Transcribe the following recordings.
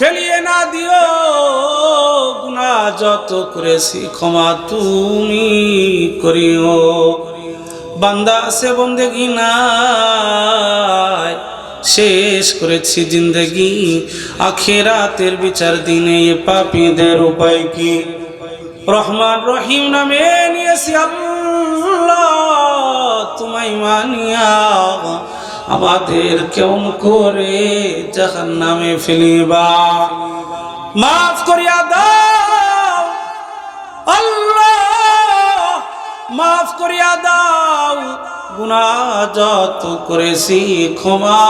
ফেলিয়ে না দিও। গুণা যত করেছি ক্ষমা তুমি করিও। বান্দা আছে, বন্দেগি নাই। শেষ করেছি জিন্দগি। আখেরাতের বিচার দিনে পাপীদের উপায় কি? রহমান রহিম নামে নিয়েছি আল্লাহ, তোমায় মানিয়া। আমাদের কেমন করে জাহান নামে ফেলিবা। মাফ করিয়া দাও। আল্লাহ, মাফ করিয়া দাও। গুনা যত করেছি ক্ষমা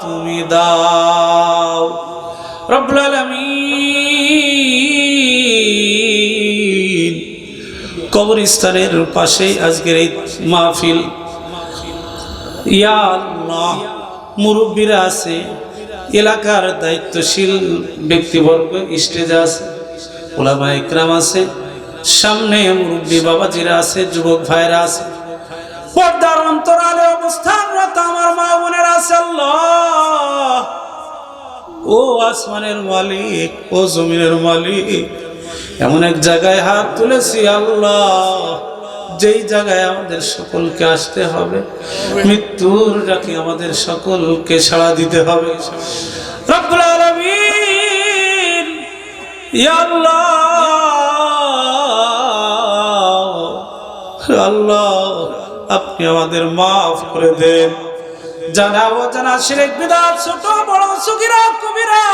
তুমি দাও। রব্বুল আলামিন। কবরস্থানের পাশেই আজকের এই মাহফিল। ইয়া আল্লাহ, মুরব্বীরা আছে, এলাকার দায়িত্বশীল ব্যক্তিবর্গ, স্টেজে আছে, ওলামা ইকরাম আছে, সামনে মুরব্বী বাবাজিরা আছে, যুবক ভাইরা আছে। পর্দার অন্তরালে অবস্থানরত আমার মা বোনের আছে ও আসমানের মালিক, ও জমিনের মালিক, এমন এক জায়গায় হাত তুলেছি, আল্লাহ। যেই জায়গায় আমাদের সকলকে আসতে হবে, মৃত্যুর ডাকে আমাদের সকলকে সাড়া দিতে হবে। আল্লাহ আল্লাহ, আপনি আমাদের মাফ করে দেন। জানা অজানা শিরেক, বিদাত, ছোট, বড়, সুগিরা, কবিরা,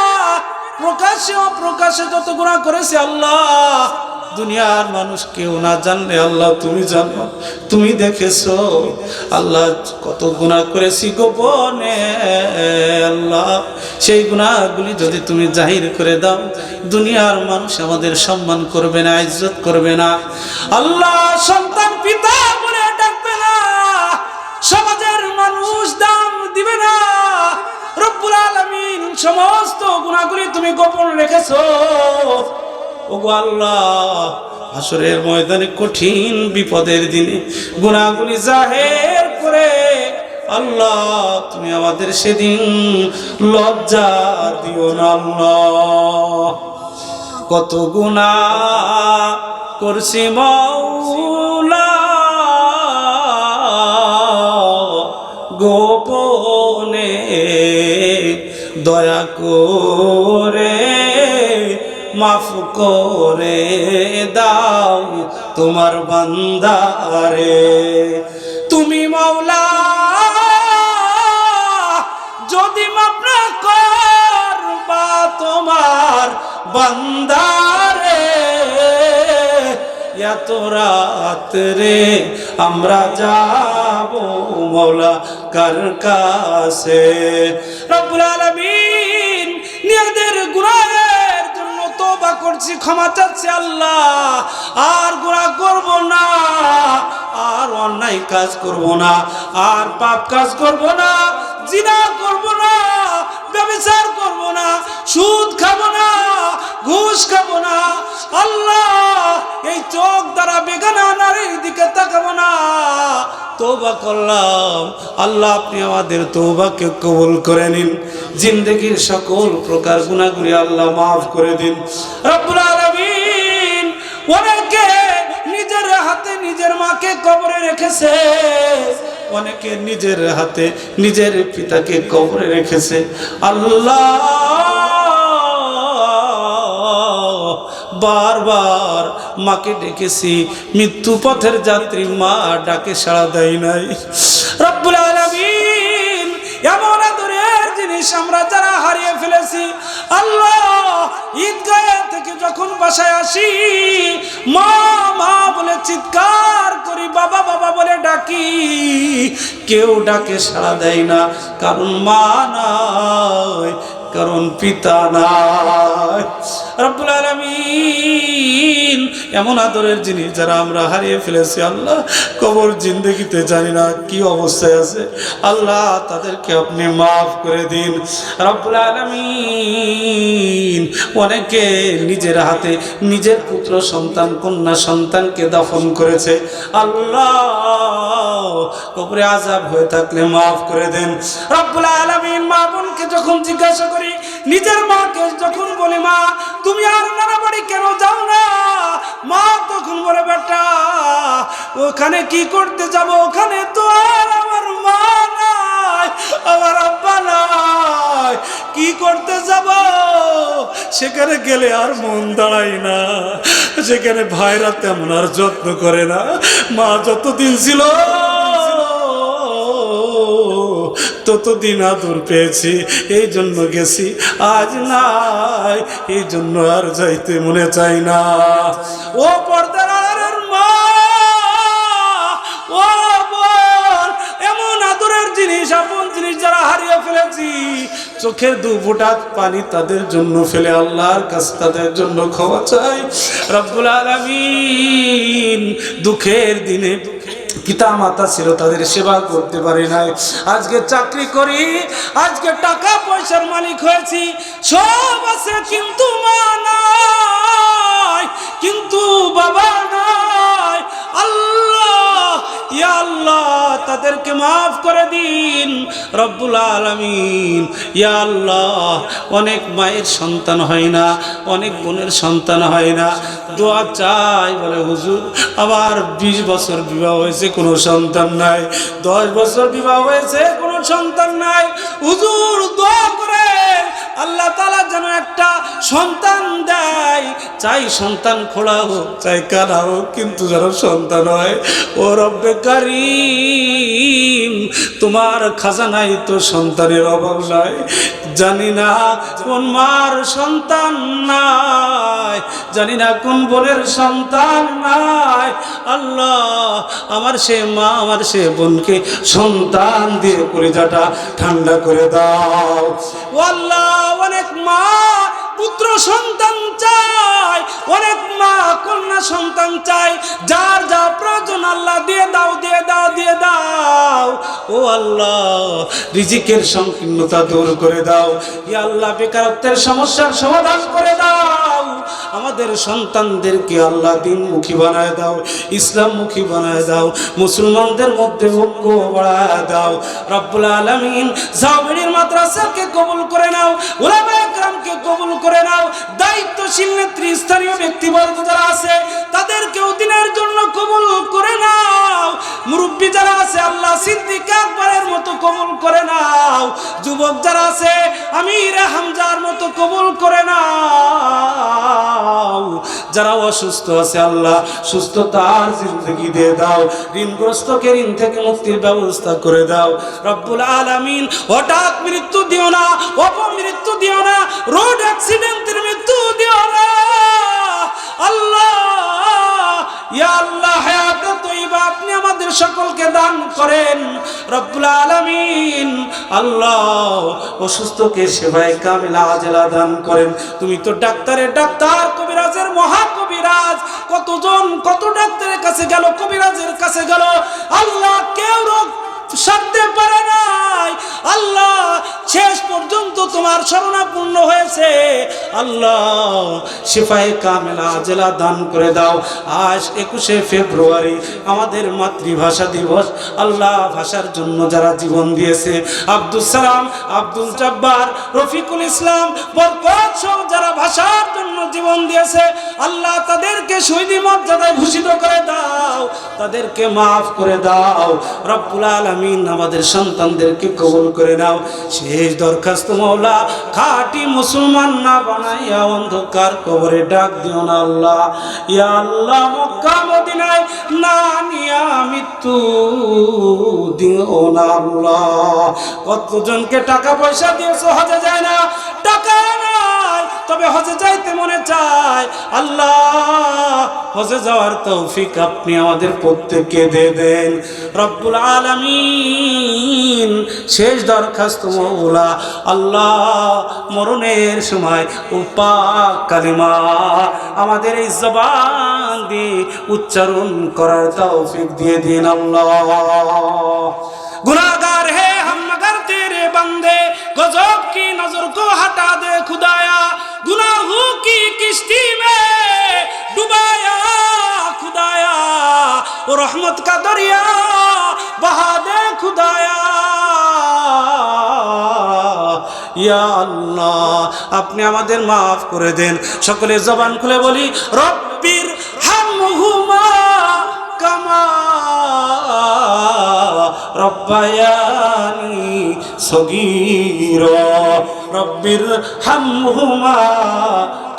প্রকাশ্যে, অপ্রকাশ্যে যত গুণা করেছে আল্লাহ দুনিয়ার মানুষ কেউ না জানলে আল্লাহ তুমি জানো তুমি দেখেছ, আল্লাহ কত গুণা করেছি গোপনে। আল্লাহ, সেই গুণাগুলি যদি তুমি জাহির করে দাও, দুনিয়ার মানুষ আমাদের সম্মান করবে না, ইজ্জত করবে না। আল্লাহ সন্তান পিতা বলে ডাকবে না। সমাজের মানুষ দাম দিবে না। রব্বুল আলামিন, সমস্ত গুণাগুলি তুমি গোপন রেখেছো। ওগো আল্লাহ আসরের ময়দানে কঠিন বিপদের দিনে গুণাগুলি জাহের করে আল্লাহ, তুমি আমাদের সেদিন লজ্জা দিও না কত গুণা করছি মৌলা গোপনে দয়া করে মাফ করে দাও তোমার বান্দারে। তুমি মাওলা, যদি মাফ করবা তোমার বান্দারে। এত রাত রে আমরা যাব মৌলা কার কাছে? রব্বুল আলামিন করছি ক্ষমা চাচ্ছি আল্লাহ। আর গোড়া করব না। আর অন্যায় কাজ করব না, আর পাপ কাজ করব না, জিনা করব না ব্যবচার করব না, সুদ খাব না, ঘুষ খাব না, আল্লাহ এই চোখ দ্বারা বেগানা নারীর দিকে তাকাবো না। তোবা করলাম, আল্লাহ আপনি আমাদের তোবাকে কবুল করে নিন, জিন্দগির সকল প্রকার গুণাগুলি আল্লাহ মাফ করে দিন। রব্বুল আলামিন অনেকে নিজের হাতে নিজের মাকে কবরে রেখেছে। অনেকে নিজের হাতে নিজের পিতাকে কবরে রেখেছে। আল্লাহ! বারবার মাকে ডেকেছি, মৃত্যু পথের যাত্রী মা ডাকে সাড়া দেয় নাই। জিনিস আমরা যারা হারিয়ে ফেলেছি, আল্লাহ ঈদগাহ থেকে যখন বাসায় আসি, মা মা বলে চিৎকার করি, বাবা বাবা বলে ডাকি। কেউ ডাকে সাড়া দেয় না, কারণ মা নাই, কারণ পিতা নাই। রব্বুল আলামিন। এমন আদরের জিনিস যারা আমরা হারিয়ে ফেলেছি, আল্লাহ কবর জিন্দগিতে জানি না কি অবস্থায় আছে। আল্লাহ তাদেরকে আপনি মাফ করে দিন। রব্বুল আলামিন অনেকে নিজের হাতে নিজের পুত্র, সন্তান, কন্যা সন্তানকে দাফন করেছে। আল্লাহ কবরে আজাব হয়ে থাকলে মাফ করে দেন। রব্বুল আলামিন মা বোনকে যখন জিজ্ঞাসা করি, নিজের মাকে যখন বলি, মা তুমি আর নানা বাড়ি কেন যাও না? মা তখন বলে, বেটা, ওখানে কি করতে যাব? ওখানে তো আর আমার মা নাই, আমার আব্বা নাই। কি করতে যাব? সেখানে গেলে আর মন দাঁড়াই না। সেখানে ভাইরা তেমন আর যত্ন করে না। মা যতদিন ছিল ততদিন আদর পেয়েছি, এই জন্য গেছি। আজ নাই, এই জন্য আর যাইতে মনে চাই না। ও পর্দার এমন আদরের জিনিস, আপন জিনিস যারা হারিয়ে ফেলেছি, চোখের দু ফোঁটা পানি তাদের জন্য ফেলে আল্লাহর কাছে তাদের জন্য ক্ষমা চাই। রব্বুল আলামিন, দুঃখের দিনে পিতা মাতা ছিল, তাদের সেবা করতে পারি নাই। আজকে চাকরি করি, আজকে টাকা পয়সার মালিক হয়েছি, সব আছে, কিন্তু মা নাই, কিন্তু বাবা নাই। আল্লাহ ইয়া আল্লাহ, তাদেরকে মাফ করে দিন। রব্বুল আলামিন, ইয়া আল্লাহ, অনেক মায়ের সন্তান হয় না, অনেক বোনের সন্তান হয় না। দোয়া চাই বলে, হুজুর, আমার বিশ বছর বিবাহ হয়েছে, কোনো সন্তান নাই। দশ বছর বিবাহ হয়েছে, কোনো সন্তান নাই। হুজুর, দোয়া করে আল্লাহ তালা যেন একটা সন্তান দেয়। চাই সন্তান খোলা হোক, চাই কারা হোক, কিন্তু যেন সন্তান হয়। ও রব্বে কারিম, তোমার খাজানাই তো সন্তানের অভাব নাই। জানি না কোন মার সন্তান নাই, জানি না কোন বোনের সন্তান নাই। আল্লাহ আমার সে মা, আমার সে বোনকে সন্তান দিয়ে কলিজাটা ঠান্ডা করে দাও। আল্লাহ! অনেক মা পুত্র সন্তান চায়, অনেক মা কন্যা সন্তান চায়। যার যা প্রয়োজন আল্লাহ দিয়ে দাও দিয়ে দাও দিয়ে দাও। ও আল্লাহ, রিজিকের সংকীর্ণতা দূর করে দাও। ই আল্লাহ, বেকারত্বের সমস্যার সমাধান করে দাও। আমাদের সন্তানদেরকে আল্লাহ দিনমুখী বানায় দাও, ইসলামমুখী বানায় দাও, মুসলমানদের মধ্যে ঐক্য বাড়ায় দাও। রব্বুল আলামিন জামিনের মাদ্রাসাকে কবুল করে নাও উলামা একরামকে কবুল করে নাও। দায়িত্বশীল নেত্রী, স্থানীয় ব্যক্তিবর্গ যারা আছে, তাদেরকেও দিনের জন্য কবুল আছে, আল্লাহ সিদ্দিক আকবরের মতো কবুল করে নাও। যুবক যারা আছে, আমির হামজার মতো কবুল করে নাও। যারা অসুস্থ আছে, আল্লাহ সুস্থতার জিন্দগি দিয়ে দাও। ঋণগ্রস্তকে ঋণ থেকে মুক্তির ব্যবস্থা করে দাও। রব্বুল আলামিন, হঠাৎ মৃত্যু দিও না, অপমৃত্যু দিও না, রোড সকলকে দান করেন। রব্বুল আলামিন আল্লাহ অসুস্থকে সেবায় কামিলা আজেলা দান করেন। তুমি তো ডাক্তারের ডাক্তার, কবিরাজের মহা কবিরাজ কতজন কত ডাক্তারের কাছে গেল, কবিরাজের কাছে গেল। আল্লাহ কেউ রোগ সারতে পারে নাই। আল্লাহ শেষ পর্যন্ত তোমার শরণাপূর্ণ হয়েছে। আল্লাহ সিপাহী কামেলা জেলা দান করে দাও। আজ একুশে ফেব্রুয়ারি আমাদের মাতৃভাষা দিবস। আল্লাহ ভাষার জন্য যারা জীবন দিয়েছে আব্দুল সালাম, আব্দুল জব্বার, রফিকুল ইসলাম, বরকত যারা ভাষার জন্য জীবন দিয়েছে, আল্লাহ তাদেরকে শহীদি মর্যাদায় ভূষিত করে দাও। তাদেরকে মাফ করে দাও। রব্বুল আলামিন আমাদের সন্তানদেরকে কবুল করে নাও। শেষ দরখাস্ত মৌলা, খাটি মুসলমান না বানাইয়া অন্ধকার কবরে ডাক দিও না আল্লাহ। ইয়া আল্লাহ, মক্কা, মদিনায় না নিয়া মৃত্যু দিও না আল্লাহ। কতজনকে টাকা পয়সা দিয়েছ হজে যায় না? তবে হজে যাইতে মনে চায়। আল্লাহ, হজে যাওয়ার তৌফিক আপনি আমাদের প্রত্যেককে দেবেন রব্বুল আলামিন, শেষ দরখাস্ত মৌলা আল্লাহ, মরণের সময় উপা কালিমা আমাদের এই জবান দিয়ে উচ্চারণ করার তৌফিক দিয়ে দিন আল্লাহ। গুনাগার হে হাম তে তেরে বন্দে, গজব কি নজর কো হটা দে খুদা। वो रहमत का दरिया बहा दे खुदाया ইয়া আল্লাহ আপনি আমাদের মাফ করে দেন সকলে জবান খুলে বলি রব্বির হামহুমা কামা রব্বায়ানি সগীর রব্বির হামহুমা